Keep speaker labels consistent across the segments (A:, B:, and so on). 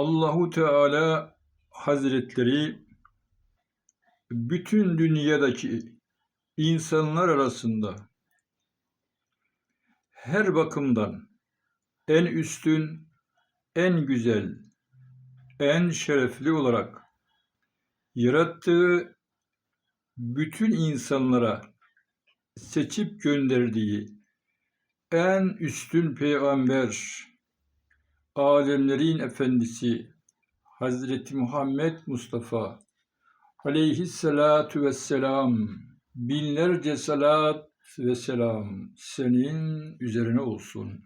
A: Allahu Teala Hazretleri bütün dünyadaki insanlar arasında her bakımdan en üstün, en güzel, en şerefli olarak yarattığı bütün insanlara seçip gönderdiği en üstün peygamber, alemlerin efendisi Hazreti Muhammed Mustafa aleyhissalatu vesselam binlerce salat ve selam senin üzerine olsun.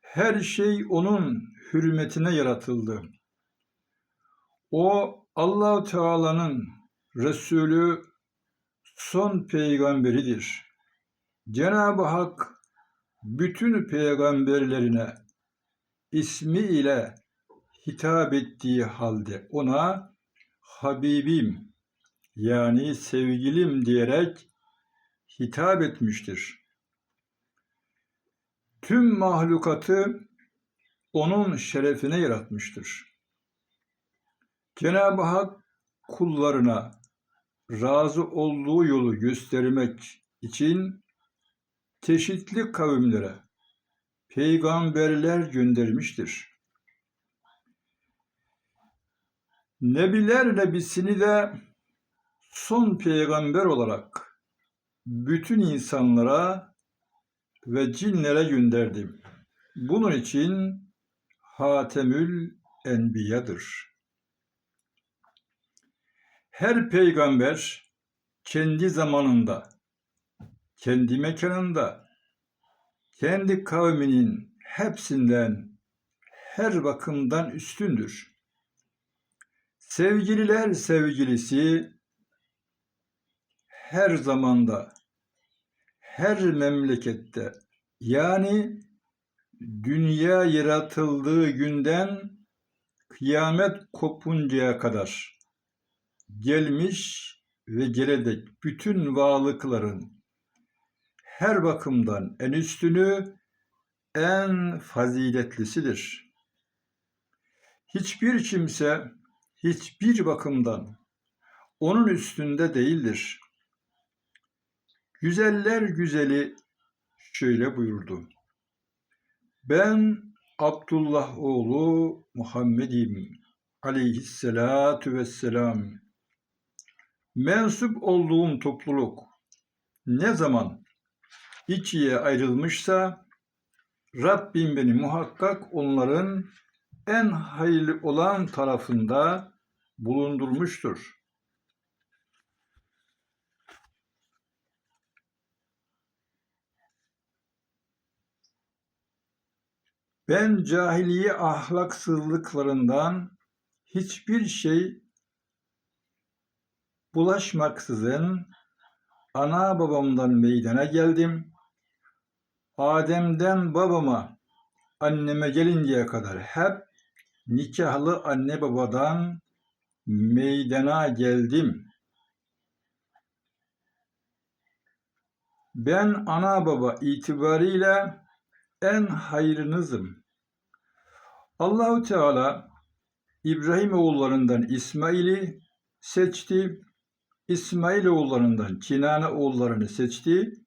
A: Her şey onun hürmetine yaratıldı. O Allah Teala'nın Resulü son peygamberidir. Cenab-ı Hak bütün peygamberlerine ismi ile hitap ettiği halde ona Habibim yani sevgilim diyerek hitap etmiştir. Tüm mahlukatı onun şerefine yaratmıştır. Cenab-ı Hak kullarına razı olduğu yolu göstermek için çeşitli kavimlere peygamberler göndermiştir. Nebiler nebisini de son peygamber olarak bütün insanlara ve cinlere gönderdim. Bunun için Hatemül Enbiya'dır. Her peygamber kendi zamanında, kendi mekanında, kendi kavminin hepsinden her bakımdan üstündür. Sevgililer sevgilisi her zamanda, her memlekette yani dünya yaratıldığı günden kıyamet kopuncaya kadar gelmiş ve gelecek bütün varlıkların her bakımdan en üstünü, en faziletlisidir. Hiçbir kimse hiçbir bakımdan onun üstünde değildir. Güzeller güzeli şöyle buyurdu. Ben Abdullah oğlu Muhammed'im aleyhissalatu vesselam. Mensup olduğum topluluk ne zaman ikiye ayrılmışsa Rabbim beni muhakkak onların en hayırlı olan tarafında bulundurmuştur. Ben cahiliye ahlaksızlıklarından hiçbir şey bulaşmaksızın ana babamdan meydana geldim. Adem'den babama, anneme gelinceye kadar hep nikahlı anne babadan meydana geldim. Ben ana baba itibariyle en hayırınızım. Allahu Teala İbrahim oğullarından İsmail'i seçti. İsmail oğullarından Kinane oğullarını seçti.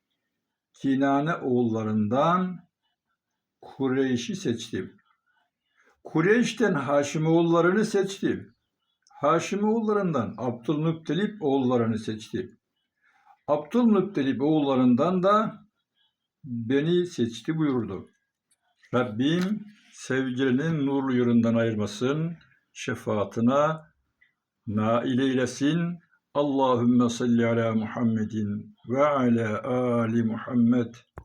A: Kinane oğullarından Kureyş'i seçti. Kureyş'ten Haşim oğullarını seçti. Haşim oğullarından Abdülmuttalip oğullarını seçti. Abdülmuttalip oğullarından da beni seçti buyurdu. Rabbim sevgilinin nurlu yolundan ayırmasın, şefaatine nail eylesin. Allahümme salli ala Muhammedin ve ala ali Muhammed.